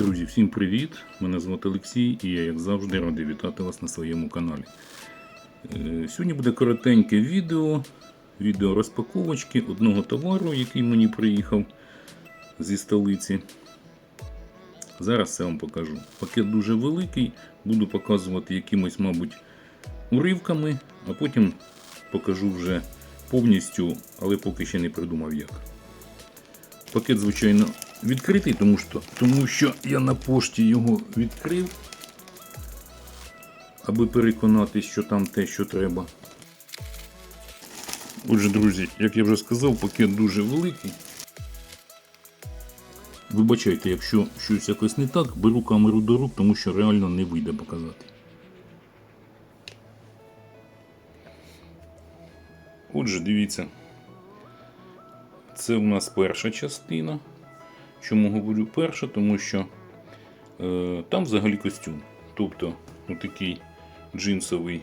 Друзі, всім привіт! Мене звати Олексій і я, як завжди, радий вітати вас на своєму каналі. Е, Сьогодні буде коротеньке відео, відео розпаковочки одного товару, який мені приїхав зі столиці. Зараз це вам покажу. Пакет дуже великий, буду показувати якимось, мабуть, уривками, а потім покажу вже повністю, але поки ще не придумав як. Пакет, звичайно, відкритий, тому що, тому що я на пошті його відкрив, аби переконатись, що там те, що треба. Отже, друзі, як я вже сказав, пакет дуже великий. Вибачайте, якщо щось якось не так, беру камеру до рук, тому що реально не вийде показати. Отже, дивіться. Це у нас перша частина. Чому говорю перша? Тому що е, там взагалі костюм. Тобто отакий джинсовий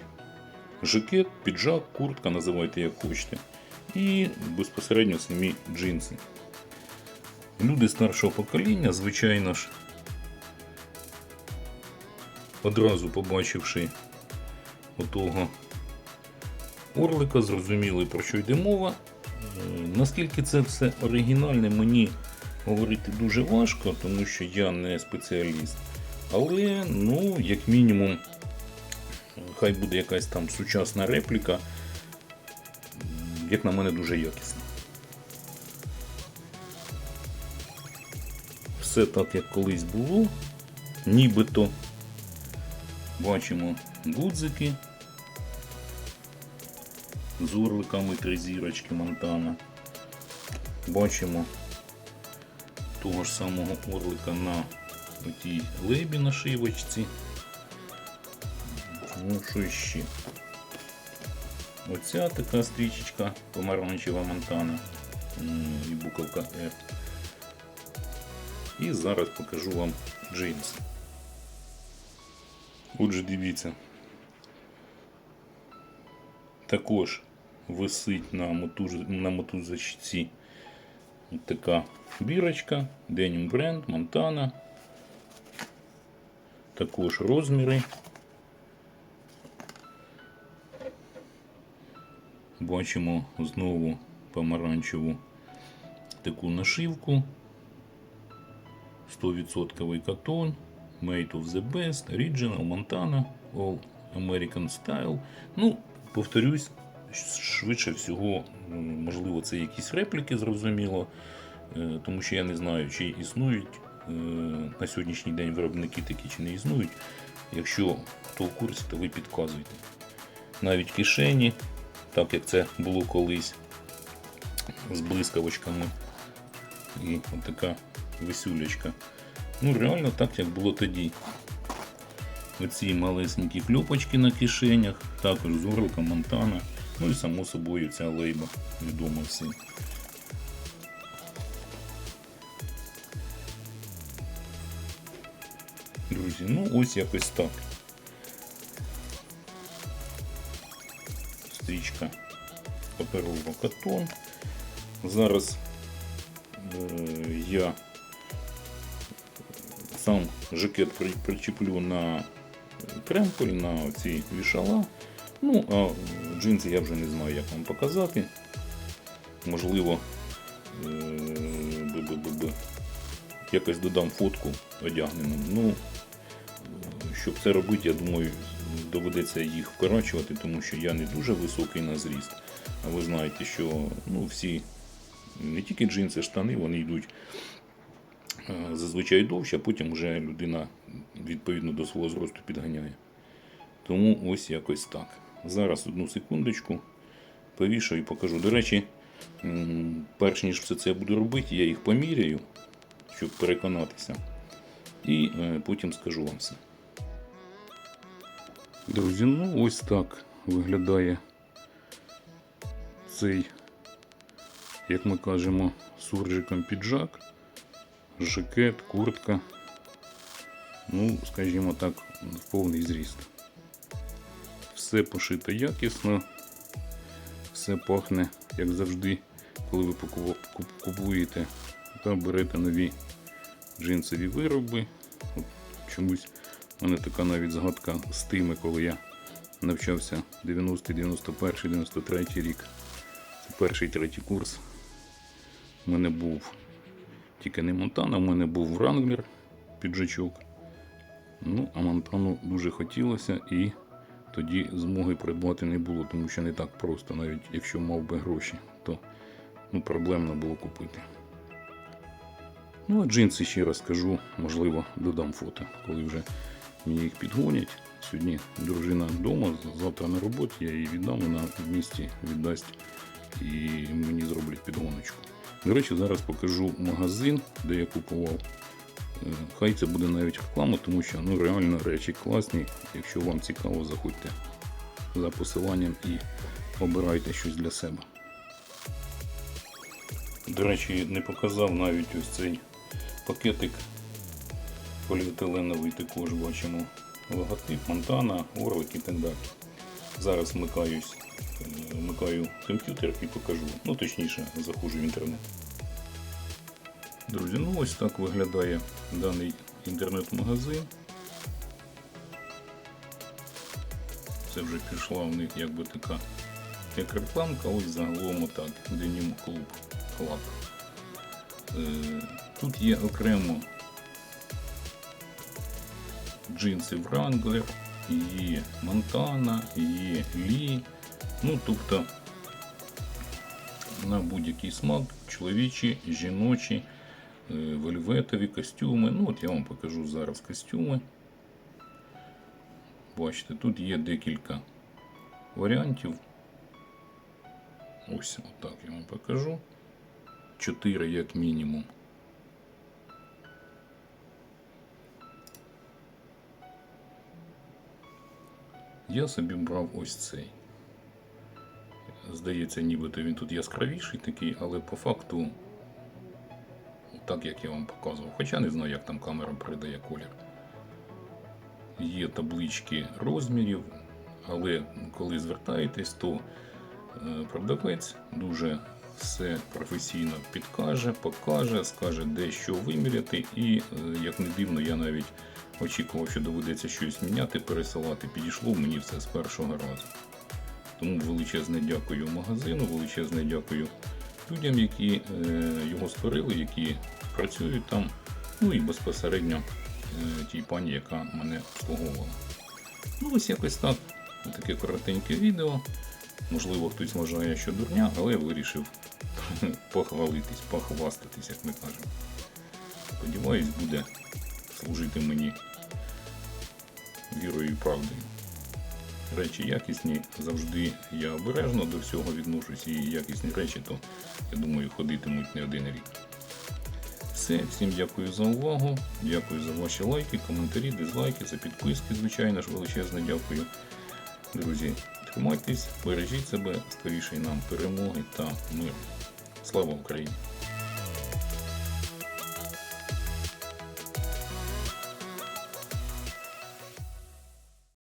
жакет, піджак, куртка, називайте як хочете. І безпосередньо самі джинси. Люди старшого покоління, звичайно ж, одразу побачивши отого орлика, зрозуміли, про що йде мова. Е, Наскільки це все оригінальне, мені говорити дуже важко, тому що я не спеціаліст. Але, ну, як мінімум, хай буде якась там сучасна репліка, як на мене, дуже якісна. Все так, як колись було, нібито бачимо гудзики з орликами три зірочки Монтана. Бачимо того ж самого орлика на отій лебі нашивочці. Ну, що ще? Оця така стрічечка помаранчева Монтана і буковка R. І зараз покажу вам джинси. Отже, дивіться. Також висить на, на мотузочці Ось така бірочка, Denim Brand, Montana. Також розміри. Бачимо знову помаранчеву таку нашивку. 100% катон. Made of the best, Original, Montana, All American Style. Ну, повторюсь, швидше всього, можливо, це якісь репліки, зрозуміло, е, тому що я не знаю, чи існують е, на сьогоднішній день виробники такі, чи не існують. Якщо хто в курсі, то ви підказуйте. Навіть кишені, так як це було колись, з блискавочками. І така висюлечка. Ну, реально так, як було тоді. Оці малесенькі кльопочки на кишенях, також з орлика Монтана. Ну і само собою ця лейба відома всім. Друзі, ну ось якось так. Стрічка паперова катон. Зараз е, я сам жакет причеплю на кремполь, на ці вішала. Ну, а джинси я вже не знаю, як вам показати. Можливо, е, б-б-б-б, якось додам фотку одягненим. Ну, щоб це робити, я думаю, доведеться їх вкорачувати, тому що я не дуже високий на зріст. А ви знаєте, що ну, всі не тільки джинси, штани, вони йдуть е, зазвичай довше, а потім вже людина відповідно до свого зросту підганяє. Тому ось якось так. Зараз одну секундочку повішаю і покажу. До речі, перш ніж все це буду робити, я їх поміряю, щоб переконатися. І е, потім скажу вам все. Друзі, ну ось так виглядає цей, як ми кажемо, суржиком піджак, жакет, куртка. Ну, скажімо так, в повний зріст. Все пошито якісно, все пахне, як завжди, коли ви купуєте та берете нові джинсові вироби, чомусь в мене така навіть згадка з тими, коли я навчався 90, 91, 93 рік. Це перший третій курс. У мене був тільки не Монтана, у мене був Wrangler піджачок. Ну, а Монтану дуже хотілося і тоді змоги придбати не було, тому що не так просто, навіть якщо мав би гроші, то ну, проблемно було купити. Ну, а джинси ще раз скажу, можливо, додам фото, коли вже мені їх підгонять. Сьогодні дружина вдома, завтра на роботі, я її віддам, вона в місті віддасть і мені зроблять підгоночку. До речі, зараз покажу магазин, де я купував. Е, Хай це буде навіть реклама, тому що ну, реально речі класні. Якщо вам цікаво, заходьте за посиланням і обирайте щось для себе. До речі, не показав навіть ось цей пакетик поліетиленовий також бачимо логотип, Монтана, Орлик і так далі. Зараз вмикаюсь, е, вмикаю комп'ютер і покажу. Ну, точніше, заходжу в інтернет. Друзі, ну ось так виглядає даний інтернет-магазин. Це вже пішла в них якби така як рекламка, ось загалом отак, Denim Club Club. Тут є окремо джинси Wrangler, є Montana, є Lee. Ну, тобто на будь-який смак, чоловічі, жіночі, вельветові костюми. Ну, от я вам покажу зараз костюми. Бачите, тут є декілька варіантів. Ось отак я вам покажу. Чотири як мінімум. Я собі брав ось цей. Здається, нібито він тут яскравіший такий, але по факту, так як я вам показував. Хоча не знаю, як там камера передає колір. Є таблички розмірів, але коли звертаєтесь, то е, продавець дуже все професійно підкаже, покаже, скаже, де що виміряти. І, е, як не дивно, я навіть очікував, що доведеться щось міняти, пересилати. Підійшло мені все з першого разу. Тому величезне дякую магазину, величезне дякую людям, які е, його створили, які працюють там. Ну і безпосередньо е, тій пані, яка мене обслуговувала. Ну, ось якось так. Таке коротеньке відео. Можливо, хтось вважає, що дурня, але я вирішив похвалитись, похвастатись, як ми кажемо. Сподіваюсь, буде служити мені вірою і правдою. Речі якісні, завжди я обережно до всього відношусь і якісні речі, то я думаю, ходитимуть не один рік. Все, всім дякую за увагу, дякую за ваші лайки, коментарі, дизлайки, за підписки, звичайно ж, величезне дякую. Друзі, тримайтесь, бережіть себе, скоріше нам перемоги та миру. Слава Україні!